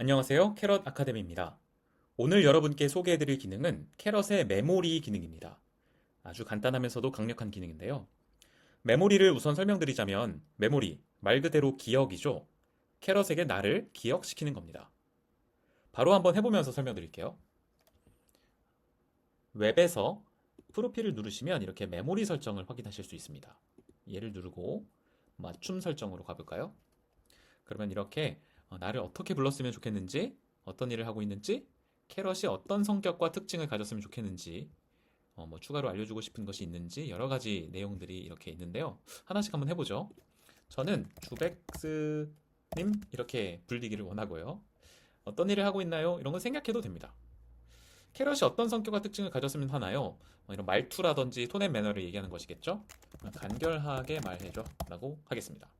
안녕하세요. 캐럿 아카데미입니다. 오늘 여러분께 소개해드릴 기능은 캐럿의 메모리 기능입니다. 아주 간단하면서도 강력한 기능인데요. 메모리를 우선 설명드리자면 메모리, 말 그대로 기억이죠. 캐럿에게 나를 기억시키는 겁니다. 바로 한번 해보면서 설명드릴게요. 웹에서 프로필을 누르시면 이렇게 메모리 설정을 확인하실 수 있습니다. 얘를 누르고 맞춤 설정으로 가볼까요? 그러면 이렇게 어, 나를 어떻게 불렀으면 좋겠는지, 어떤 일을 하고 있는지, 캐럿이 어떤 성격과 특징을 가졌으면 좋겠는지, 어, 뭐 추가로 알려주고 싶은 것이 있는지 여러 가지 내용들이 이렇게 있는데요. 하나씩 한번 해보죠. 저는 주백스님 이렇게 불리기를 원하고요. 어떤 일을 하고 있나요? 이런 건 생각해도 됩니다. 캐럿이 어떤 성격과 특징을 가졌으면 하나요? 어, 이런 말투라든지 톤앤 매너를 얘기하는 것이겠죠? 어, 간결하게 말해줘 라고 하겠습니다.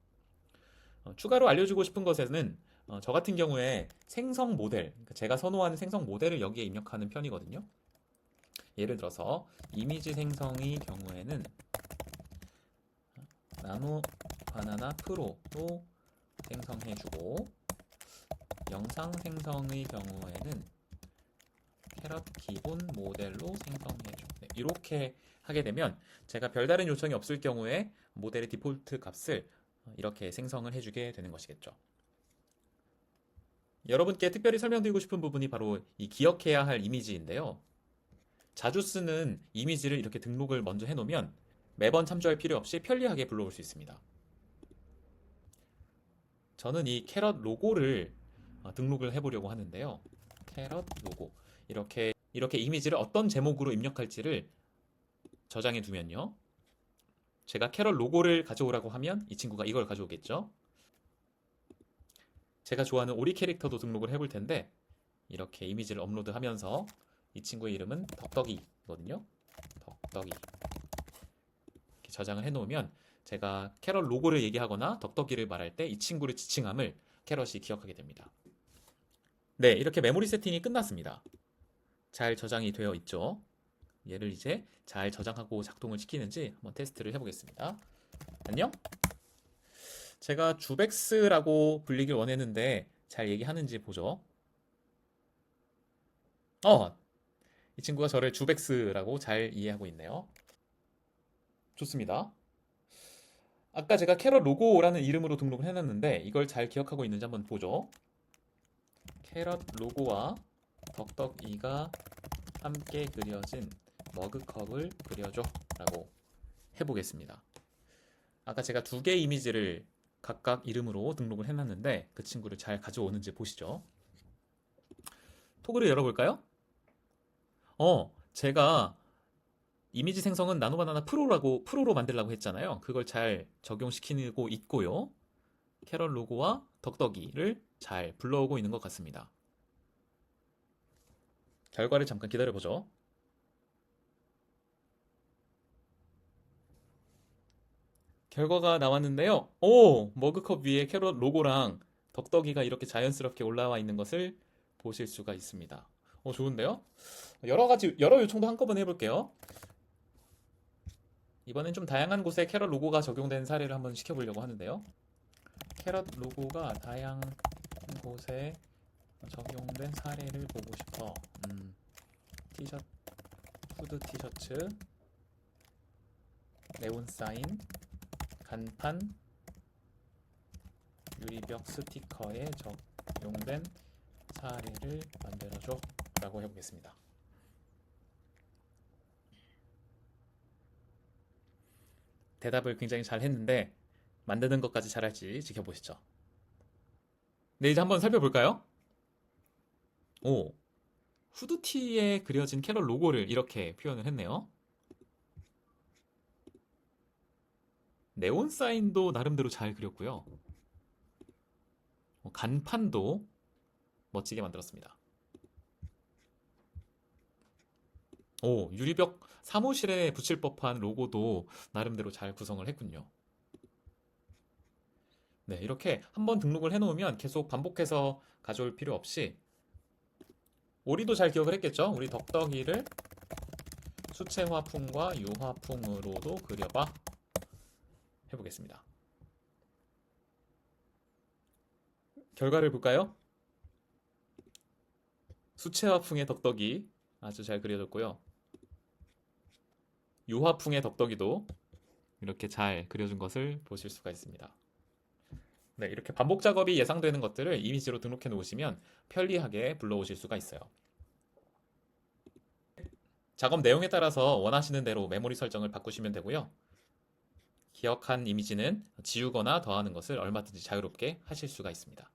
어, 추가로 알려주고 싶은 것에는 어, 저 같은 경우에 생성 모델, 그러니까 제가 선호하는 생성 모델을 여기에 입력하는 편이거든요. 예를 들어서 이미지 생성의 경우에는 나노 바나나 프로로 생성해주고 영상 생성의 경우에는 캐럿 기본 모델로 생성해줘. 네, 이렇게 하게 되면 제가 별다른 요청이 없을 경우에 모델의 디폴트 값을 이렇게 생성을 해주게 되는 것이겠죠. 여러분께 특별히 설명드리고 싶은 부분이 바로 이 기억해야 할 이미지인데요. 자주 쓰는 이미지를 이렇게 등록을 먼저 해놓으면 매번 참조할 필요 없이 편리하게 불러올 수 있습니다. 저는 이 캐럿 로고를 어, 등록을 해보려고 하는데요. 캐럿 로고. 이렇게, 이렇게 이미지를 어떤 제목으로 입력할지를 저장해 두면요. 제가 캐럿 로고를 가져오라고 하면 이 친구가 이걸 가져오겠죠. 제가 좋아하는 오리 캐릭터도 등록을 해볼 텐데 이렇게 이미지를 업로드하면서 이 친구의 이름은 덕덕이거든요. 덕덕이 저장을 해놓으면 제가 캐럿 로고를 얘기하거나 덕덕이를 말할 때 이 친구를 지칭함을 캐럿이 기억하게 됩니다. 네, 이렇게 메모리 세팅이 끝났습니다. 잘 저장이 되어 있죠. 얘를 이제 잘 저장하고 작동을 시키는지 한번 테스트를 해보겠습니다. 안녕? 제가 주백스라고 불리길 원했는데 잘 얘기하는지 보죠. 어, 이 친구가 저를 주백스라고 잘 이해하고 있네요. 좋습니다. 아까 제가 캐럿 로고라는 이름으로 등록을 해놨는데 이걸 잘 기억하고 있는지 한번 보죠. 캐럿 로고와 덕덕이가 함께 그려진 머그컵을 그려줘 라고 해보겠습니다. 아까 제가 두 개의 이미지를 각각 이름으로 등록을 해놨는데 그 친구를 잘 가져오는지 보시죠. 토글을 열어볼까요? 어, 제가 이미지 생성은 나노바나나 프로라고 프로로 만들라고 했잖아요. 그걸 잘 적용시키고 있고요. 캐럴 로고와 덕덕이를 잘 불러오고 있는 것 같습니다. 결과를 잠깐 기다려보죠. 결과가 나왔는데요. 오! 머그컵 위에 캐럿 로고랑 덕덕이가 이렇게 자연스럽게 올라와 있는 것을 보실 수가 있습니다. 어, 좋은데요? 여러 가지, 여러 요청도 한꺼번에 해볼게요. 이번엔 좀 다양한 곳에 캐럿 로고가 적용된 사례를 한번 시켜보려고 하는데요. 캐럿 로고가 다양한 곳에 적용된 사례를 보고 싶어. 음, 티셔츠, 후드 티셔츠, 네온 사인, 간판, 유리벽 스티커에 적용된 사례를 만들어줘 라고 해보겠습니다. 대답을 굉장히 잘 했는데 만드는 것까지 잘할지 지켜보시죠. 네, 이제 한번 살펴볼까요? 오, 후드티에 그려진 캐럴 로고를 이렇게 표현을 했네요. 네온 사인도 나름대로 잘 그렸고요. 어, 간판도 멋지게 만들었습니다. 오, 유리벽 사무실에 붙일 법한 로고도 나름대로 잘 구성을 했군요. 네, 이렇게 한번 등록을 해놓으면 계속 반복해서 가져올 필요 없이 오리도 잘 기억을 했겠죠? 우리 덕덕이를 수채 화풍과 유화풍으로도 그려봐 해보겠습니다. 결과를 볼까요? 수채화풍의 덕덕이 아주 잘 그려졌고요. 유화풍의 덕덕이도 이렇게 잘 그려준 것을 보실 수가 있습니다. 네, 이렇게 반복 작업이 예상되는 것들을 이미지로 등록해 놓으시면 편리하게 불러오실 수가 있어요. 작업 내용에 따라서 원하시는 대로 메모리 설정을 바꾸시면 되고요. 기억한 이미지는 지우거나 더하는 것을 얼마든지 자유롭게 하실 수가 있습니다.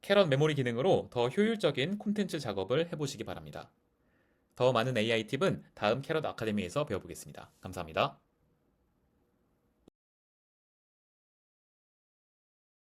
캐럿 메모리 기능으로 더 효율적인 콘텐츠 작업을 해보시기 바랍니다. 더 많은 AI 팁은 다음 캐럿 아카데미에서 배워보겠습니다. 감사합니다.